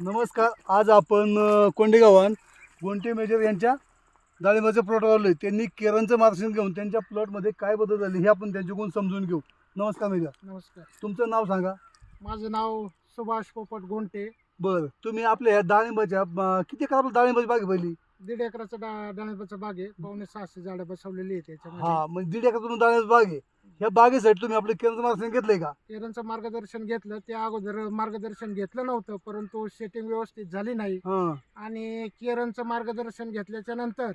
नमस्कार आज आपण कोंडेगावान गोंटे मेजर यांच्या डाळिंबाचे प्लॉट आलो त्यांनी केरनचं मार्गदर्शन घेऊन त्यांच्या प्लॉटमध्ये काय बदल झाले हे आपण त्यांच्याकडून समजून घेऊ. नमस्कार मेजर. नमस्कार. तुमचं नाव सांगा. माझं नाव सुभाष पोपट गोंटे. बरं तुम्ही आपल्या ह्या डाळिंबाच्या अ, किती एकर आपल्या डाळिंबाची बाग आहे पहिली? दीड एकराचा डा डाळिंबाचा बाग आहे. पावणे सहाशे झाडं बसवलेली आहे त्याच्यामध्ये हा म्हणजे दीड एकर तुम्ही डाळिंबाची बाग आहे. ह्या बागेसाठी तुम्ही आपलं केरनचं मार्गदर्शन घेतलंय का? केरनचं मार्गदर्शन घेतलं त्या अगोदर मार्गदर्शन घेतलं नव्हतं परंतु सेटिंग व्यवस्थित झाली नाही. हां. आणि केरनचं मार्गदर्शन घेतल्याच्या नंतर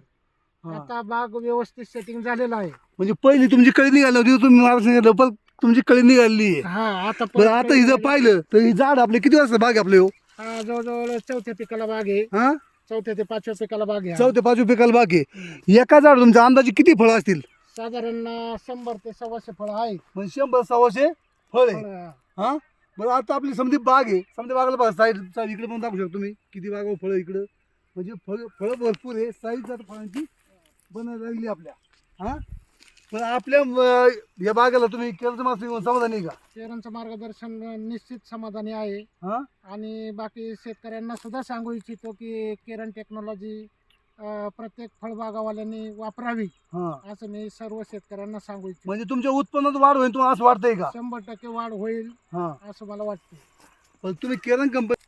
हां. आता बाग व्यवस्थित सेटिंग झालेलं आहे. म्हणजे पहिली तुमची कळी निघाली होती तुम्ही मार्गदर्शन घेतलं पण तुमची कळी निघाली. हा आता बरं आता ही जर पाहिलं तर ही झाड आपले किती वाजता बाग आपले हो? हा, जवळजवळ चौथ्या पिकाला बाग आहे. हा? चौथ्या ते पाचव्या पिकाला बाग आहे. चौथे पाचवे पिकाला बाग आहे. एका झाड तुमच्या अंदाजे किती फळं असतील? साधारण शंभर ते सव्वाशे फळ आहेत. म्हणजे शंभर सव्वाशे फळ आहे फळं. हा? बरं आता आपली समधी बाग आहे. समधी बागाला बघा साईड इकडे पण दाखवू शकतो तुम्ही किती बाग फळं इकडं. म्हणजे फळ फळं भरपूर आहे. साईज आता फळांची बनायला लागली आपल्या. हा? पण आपल्या अं, या बागेला तुम्ही मास्टर घेऊन समाधानी आहे का? केरनचं मार्गदर्शन निश्चित समाधानी आहे. हा? आणि बाकी शेतकऱ्यांना सुद्धा सांगू इच्छितो की केरन टेक्नॉलॉजी अ, प्रत्येक फळबागावाल्यांनी वापरावी हा. असं मी सर्व शेतकऱ्यांना सांगू इच्छितो. म्हणजे तुमच्या उत्पन्नात वाढ होईल तुम्हाला असं वाटतंय का? शंभर टक्के वाढ होईल हा. असं मला वाटतं पण तुम्ही केरळ कंपनी?